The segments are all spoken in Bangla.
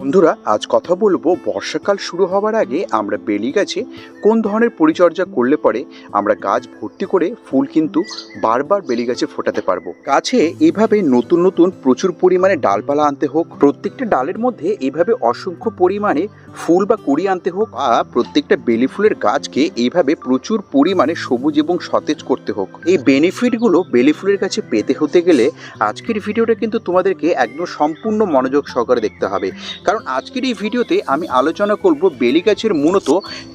বন্ধুরা, আজ কথা বলব বর্ষাকাল শুরু হওয়ার আগে আমরা বেলি গাছে কোন ধরনের পরিচর্যা করলে পরে আমরা গাছ ভর্তি করে ফুল কিন্তু বারবার বেলি গাছে ফোটাতে পারব? গাছে এভাবে নতুন নতুন প্রচুর পরিমাণে ডালপালা আনতে হোক, প্রত্যেকটা ডালের মধ্যে এভাবে অসংখ্য পরিমাণে ফুল বা কুড়ি আনতে হোক বা প্রত্যেকটা বেলি ফুলের গাছকে এইভাবে প্রচুর পরিমাণে সবুজ এবং সতেজ করতে হোক। এই বেনিফিটগুলো বেলি ফুলের কাছে পেতে হতে গেলে আজকের ভিডিওটা কিন্তু তোমাদেরকে একদম সম্পূর্ণ মনোযোগ সহকারে দেখতে হবে। কারণ আজকের এই ভিডিওতে আমি আলোচনা করব বেলি গাছের মূলত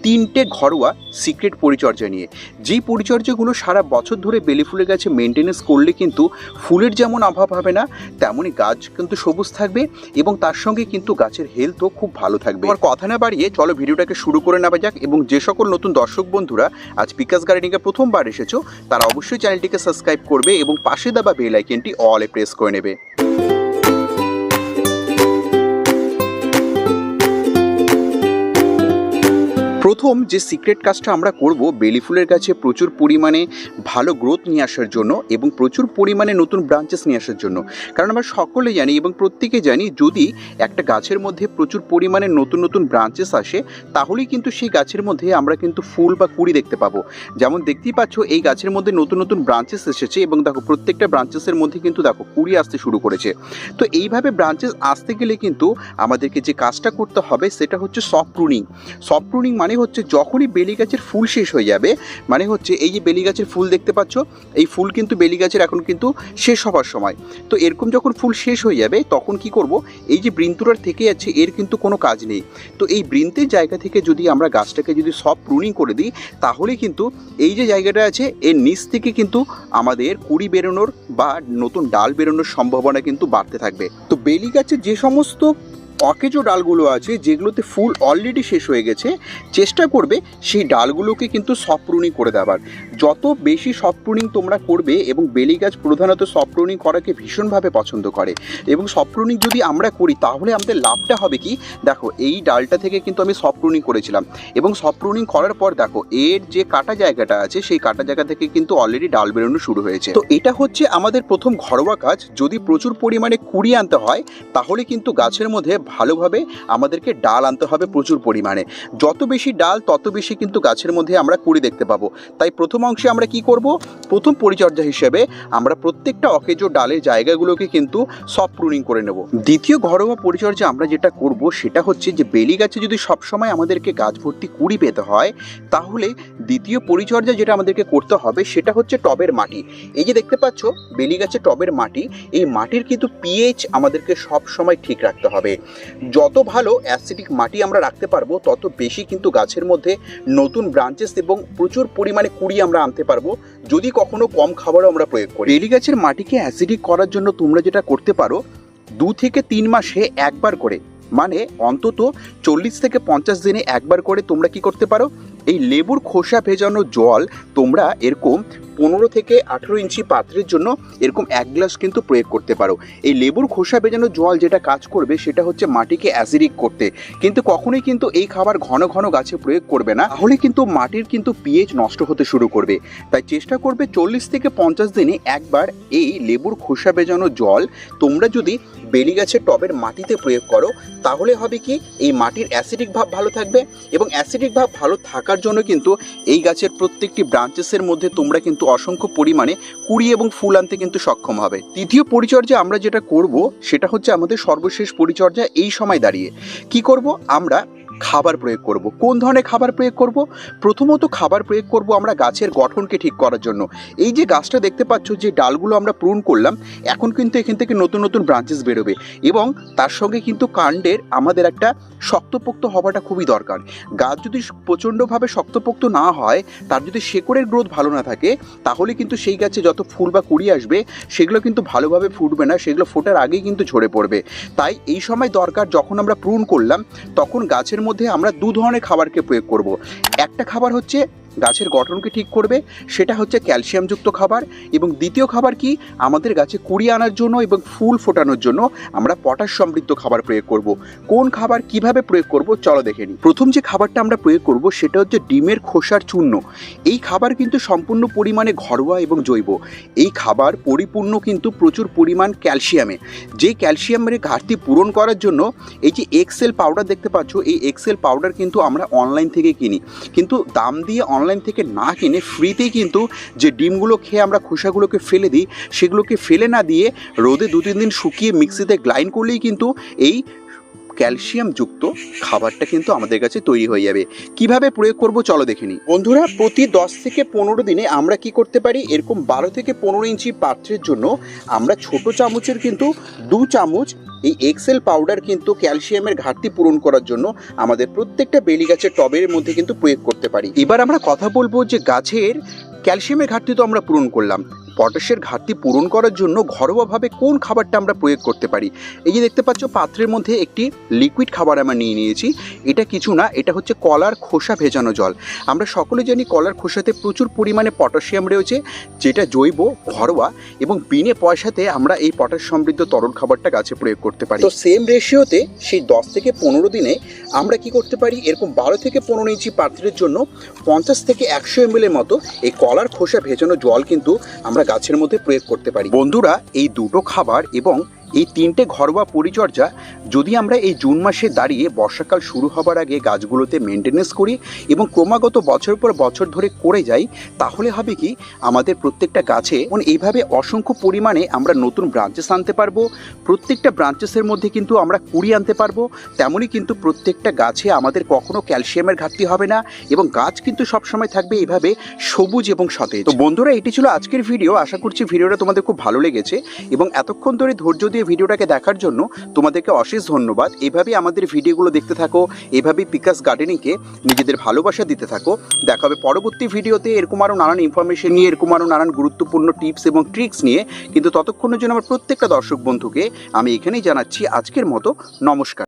তিনটে ঘরোয়া সিক্রেট পরিচর্যা নিয়ে। যেই পরিচর্যাগুলো সারা বছর ধরে বেলি ফুলের গাছে মেনটেনেন্স করলে কিন্তু ফুলের যেমন অভাব হবে না, তেমনই গাছ কিন্তু সবুজ থাকবে এবং তার সঙ্গে কিন্তু গাছের হেলথও খুব ভালো থাকবে। আমার কথা না বাড়িয়ে চলো ভিডিওটাকে শুরু করে নেওয়া যাক এবং যে সকল নতুন দর্শক বন্ধুরা আজ বিকাশ গার্ডেনিংয়ে প্রথমবার এসেছ, তারা অবশ্যই চ্যানেলটিকে সাবস্ক্রাইব করবে এবং পাশে দেওয়া বেল আইকনটি অলে প্রেস করে নেবে। প্রথম যে সিক্রেট কাজটা আমরা করব, বেলি ফুলের গাছে প্রচুর পরিমাণে ভালো গ্রোথ নিয়ে আসার জন্য এবং প্রচুর পরিমাণে নতুন ব্রাঞ্চেস নিয়ে আসার জন্য। কারণ আমরা সকলে জানি এবং প্রত্যেকে জানি, যদি একটা গাছের মধ্যে প্রচুর পরিমাণে নতুন নতুন ব্রাঞ্চেস আসে, তাহলেই কিন্তু সেই গাছের মধ্যে আমরা কিন্তু ফুল বা কুড়ি দেখতে পাবো। যেমন দেখতেই পাচ্ছ, এই গাছের মধ্যে নতুন নতুন ব্রাঞ্চেস এসেছে এবং দেখো প্রত্যেকটা ব্রাঞ্চেসের মধ্যে কিন্তু দেখো কুড়ি আসতে শুরু করেছে। তো এইভাবে ব্রাঞ্চেস আসতে গেলে কিন্তু আমাদেরকে যে কাজটা করতে হবে, সেটা হচ্ছে সফট প্রুনিং সফট প্রুনিং মানে হচ্ছে যখনই বেলি গাছের ফুল শেষ হয়ে যাবে মানে হচ্ছে এই যে বেলি গাছের ফুল দেখতে পাচ্ছ, এই ফুল কিন্তু বেলি গাছের এখন কিন্তু শেষ হবার সময়। তো এরকম যখন ফুল শেষ হয়ে যাবে, তখন কি করব? এই যে বৃন্তুরার থেকে যাচ্ছে, এর কিন্তু কোনো কাজ নেই। তো এই বৃন্তের জায়গা থেকে যদি আমরা গাছটাকে যদি সব প্রুনিং করে দিই, তাহলে কিন্তু এই যে জায়গাটা আছে, এর নিচ থেকে কিন্তু আমাদের কুড়ি বেরোনোর বা নতুন ডাল বেরোনোর সম্ভাবনা কিন্তু বাড়তে থাকবে। তো বেলি গাছের যে সমস্ত অকেজো ডালগুলো আছে যেগুলোতে ফুল অলরেডি শেষ হয়ে গেছে। চেষ্টা করবে সেই ডালগুলোকে কিন্তু সপ্রুনি করে দেওয়ার যত বেশি সফট প্রুনিং তোমরা করবে এবং বেলি গাছ প্রধানত সফট প্রুনিং করাকে ভীষণভাবে পছন্দ করে এবং সফট প্রুনিং যদি আমরা করি, তাহলে আমাদের লাভটা হবে কি? দেখো, এই ডালটা থেকে কিন্তু আমি সফট প্রুনিং করেছিলাম এবং সফট প্রুনিং করার পর দেখো, এর যে কাটা জায়গাটা আছে, সেই কাটা জায়গা থেকে কিন্তু অলরেডি ডাল বেরোনো শুরু হয়েছে। তো এটা হচ্ছে আমাদের প্রথম ঘরোয়া কাজ। যদি প্রচুর পরিমাণে কুড়ি আনতে হয়, তাহলে কিন্তু গাছের মধ্যে ভালোভাবে আমাদেরকে ডাল আনতে হবে প্রচুর পরিমাণে। যত বেশি ডাল, তত বেশি কিন্তু গাছের মধ্যে আমরা কুড়ি দেখতে পাবো। তাই প্রথম অংশে আমরা কি করব? প্রথম পরিচর্যা হিসেবে আমরা প্রত্যেকটা অকেজো ডালের জায়গাগুলোকে কিন্তু সফট প্রুনিং করে নেব। দ্বিতীয় ঘরোয়া পরিচর্যা আমরা যেটা করব সেটা হচ্ছে যে বেলি গাছে যদি সবসময় আমাদেরকে গাছ ভর্তি কুড়ি পেতে হয়, তাহলে দ্বিতীয় পরিচর্যা যেটা আমাদেরকে করতে হবে সেটা হচ্ছে টবের মাটি। এই যে দেখতে পাচ্ছ, বেলি গাছে টবের মাটি, এই মাটির কিন্তু পিএইচ আমাদেরকে সব সময় ঠিক রাখতে হবে। যত ভালো অ্যাসিডিক মাটি আমরা রাখতে পারব, তত বেশি কিন্তু গাছের মধ্যে নতুন ব্রাঞ্চেস এবং প্রচুর পরিমাণে কুড়ি আমরা আনতে পারব, যদি কখনো কম খাবারও আমরা প্রয়োগ করি। বেলি গাছের মাটিকে অ্যাসিডিক করার জন্য তোমরা যেটা করতে পারো, দু থেকে তিন মাসে একবার করে। মানে অন্তত চল্লিশ থেকে পঞ্চাশ দিনে একবার করে তোমরা কি করতে পারো? এই লেবুর খোসা ভেজানো জল তোমরা এরকম পনেরো থেকে আঠেরো ইঞ্চি পাত্রের জন্য এরকম এক গ্লাস কিন্তু প্রয়োগ করতে পারো। এই লেবুর খোসা ভেজানো জল যেটা কাজ করবে সেটা হচ্ছে মাটিকে অ্যাসিডিক করতে। কিন্তু কখনোই কিন্তু এই খাবার ঘন ঘন গাছে প্রয়োগ করবে না। তাহলে কিন্তু মাটির কিন্তু পিএইচ নষ্ট হতে শুরু করবে। তাই চেষ্টা করবে চল্লিশ থেকে পঞ্চাশ দিনে একবার এই লেবুর খোসা ভেজানো জল তোমরা যদি বেলি গাছের টবের মাটিতে প্রয়োগ করো, তাহলে হবে কি এই মাটির অ্যাসিডিক ভাব ভালো থাকবে এবং অ্যাসিডিক ভাব ভালো থাকার জন্য কিন্তু এই গাছের প্রত্যেকটি ব্রাঞ্চেসের মধ্যে তোমরা কিন্তু অসংখ্য পরিমাণে কুড়ি এবং ফুল আনতে কিন্তু সক্ষম হবে। তৃতীয় পরিচর্যা আমরা যেটা করব, সেটা হচ্ছে আমাদের সর্বশেষ পরিচর্যা এই সময় দাঁড়িয়ে। কি করব? আমরা খাবার প্রয়োগ করব। কোন ধরনের খাবার প্রয়োগ করব? প্রথমত খাবার প্রয়োগ করব আমরা গাছের গঠনকে ঠিক করার জন্য। এই যে গাছটা দেখতে পাচ্ছ যে ডালগুলো আমরা প্রুন করলাম, এখন কিন্তু এখান থেকে নতুন নতুন ব্রাঞ্চেস বেরোবে এবং তার সঙ্গে কিন্তু কাণ্ডের আমাদের একটা শক্তপোক্ত হওয়াটা খুবই দরকার। গাছ যদি প্রচণ্ডভাবে শক্তপোক্ত না হয়, তার যদি শেকড়ের গ্রোথ ভালো না থাকে, তাহলে কিন্তু সেই গাছে যত ফুল বা কুড়ি আসবে, সেগুলো কিন্তু ভালোভাবে ফুটবে না, সেগুলো ফোটার আগেই কিন্তু ঝরে পড়বে। তাই এই সময় দরকার যখন আমরা প্রুন করলাম, তখন গাছের মধ্যে আমরা দু ধরনের খাবারকে প্রয়োগ করব। একটা খাবার হচ্ছে গাছের গঠনকে ঠিক করবে? সেটা হচ্ছে ক্যালসিয়ামযুক্ত খাবার এবং দ্বিতীয় খাবার কি? আমাদের গাছে কুড়ি আনার জন্য এবং ফুল ফোটানোর জন্য আমরা পটাশ সমৃদ্ধ খাবার প্রয়োগ করব। কোন খাবার কীভাবে প্রয়োগ করব? চলো দেখে নিই। প্রথম যে খাবারটা আমরা প্রয়োগ করব সেটা হচ্ছে ডিমের খোসার চূর্ণ। এই খাবার কিন্তু সম্পূর্ণ পরিমাণে ঘরোয়া এবং জৈব। এই খাবার পরিপূর্ণ কিন্তু প্রচুর পরিমাণ ক্যালসিয়ামে। যে ক্যালসিয়ামের ঘাটতি পূরণ করার জন্য এই যে এক্সেল পাউডার দেখতে পাচ্ছ, এই এক্সেল পাউডার কিন্তু আমরা অনলাইন থেকে কিনি। কিন্তু দাম দিয়ে অনলাইন থেকে না কিনে ফ্রিতেই কিন্তু যে ডিমগুলো খেয়ে আমরা খোসাগুলোকে ফেলে দিই, সেগুলোকে ফেলে না দিয়ে রোদে দু তিন দিন শুকিয়ে মিক্সিতে গ্লাইন্ড করলেই কিন্তু এই ক্যালসিয়ামযুক্ত খাবারটা কিন্তু আমাদের কাছে তৈরি হয়ে যাবে। কীভাবে প্রয়োগ করব চলো দেখে নিই। বন্ধুরা, প্রতি দশ থেকে পনেরো দিনে আমরা কি করতে পারি? এরকম বারো থেকে পনেরো ইঞ্চি পাত্রের জন্য আমরা ছোট চামচের কিন্তু দু চামচ এই এক্সেল পাউডার কিন্তু ক্যালসিয়ামের ঘাটতি পূরণ করার জন্য আমাদের প্রত্যেকটা বেলি গাছের টবের মধ্যে কিন্তু প্রয়োগ করতে পারি। এবার আমরা কথা বলব যে গাছের ক্যালসিয়ামের ঘাটতি তো আমরা পূরণ করলাম। পটাশের ঘাটতি পূরণ করার জন্য ঘরোয়াভাবে কোন খাবারটা আমরা প্রয়োগ করতে পারি? এই যে দেখতে পাচ্ছ, পাত্রের মধ্যে একটি লিকুইড খাবার আমরা নিয়ে নিয়েছি। এটা কিছু না, এটা হচ্ছে কলার খোসা ভেজানো জল। আমরা সকলে জানি কলার খোসাতে প্রচুর পরিমাণে পটাশিয়াম রয়েছে, যেটা জৈব, ঘরোয়া এবং বিনে পয়সাতে আমরা এই পটাশ সমৃদ্ধ তরল খাবারটা গাছে প্রয়োগ করতে পারি। তো সেম রেশিওতে সেই দশ থেকে পনেরো দিনে আমরা কি করতে পারি? এরকম বারো থেকে পনেরো ইঞ্চি পাত্রের জন্য পঞ্চাশ থেকে একশো এম মতো এই কলার খোসা ভেজানো জল কিন্তু আমরা গাছের মধ্যে প্রয়োগ করতে পারি। বন্ধুরা এই দুটো খাবার এবং এই তিনটে ঘরোয়া পরিচর্যা যদি আমরা এই জুন মাসে দাঁড়িয়ে বর্ষাকাল শুরু হবার আগে গাছগুলোতে মেনটেনেন্স করি এবং ক্রমাগত বছর পর বছর ধরে করে যাই, তাহলে হবে কি আমাদের প্রত্যেকটা গাছে এইভাবে অসংখ্য পরিমাণে আমরা নতুন ব্রাঞ্চেস আনতে পারব, প্রত্যেকটা ব্রাঞ্চেসের মধ্যে কিন্তু আমরা কুড়ি আনতে পারব, তেমনই কিন্তু প্রত্যেকটা গাছে আমাদের কখনো ক্যালসিয়ামের ঘাটতি হবে না এবং গাছ কিন্তু সবসময় থাকবে এইভাবে সবুজ এবং সতেজ। তো বন্ধুরা, এটি ছিল আজকের ভিডিও। আশা করছি ভিডিওটা তোমাদের খুব ভালো লেগেছে এবং এতক্ষণ ধরে ধৈর্য দিয়ে ভিডিওটাকে দেখার জন্য তোমাদেরকে অশেষ ধন্যবাদ। এভাবেই আমাদের ভিডিওগুলো দেখতে থাকো, এভাবেই পিকাস গার্ডেনিংকে নিজেদের ভালোবাসা দিতে থাকো। দেখা হবে পরবর্তী ভিডিওতে এরকম আরও নানান ইনফরমেশন নিয়ে, এরকম আরও নানান গুরুত্বপূর্ণ টিপস এবং ট্রিক্স নিয়ে। কিন্তু ততক্ষণের জন্য আমার প্রত্যেকটা দর্শক বন্ধুকে আমি এখানেই জানাচ্ছি আজকের মতো নমস্কার।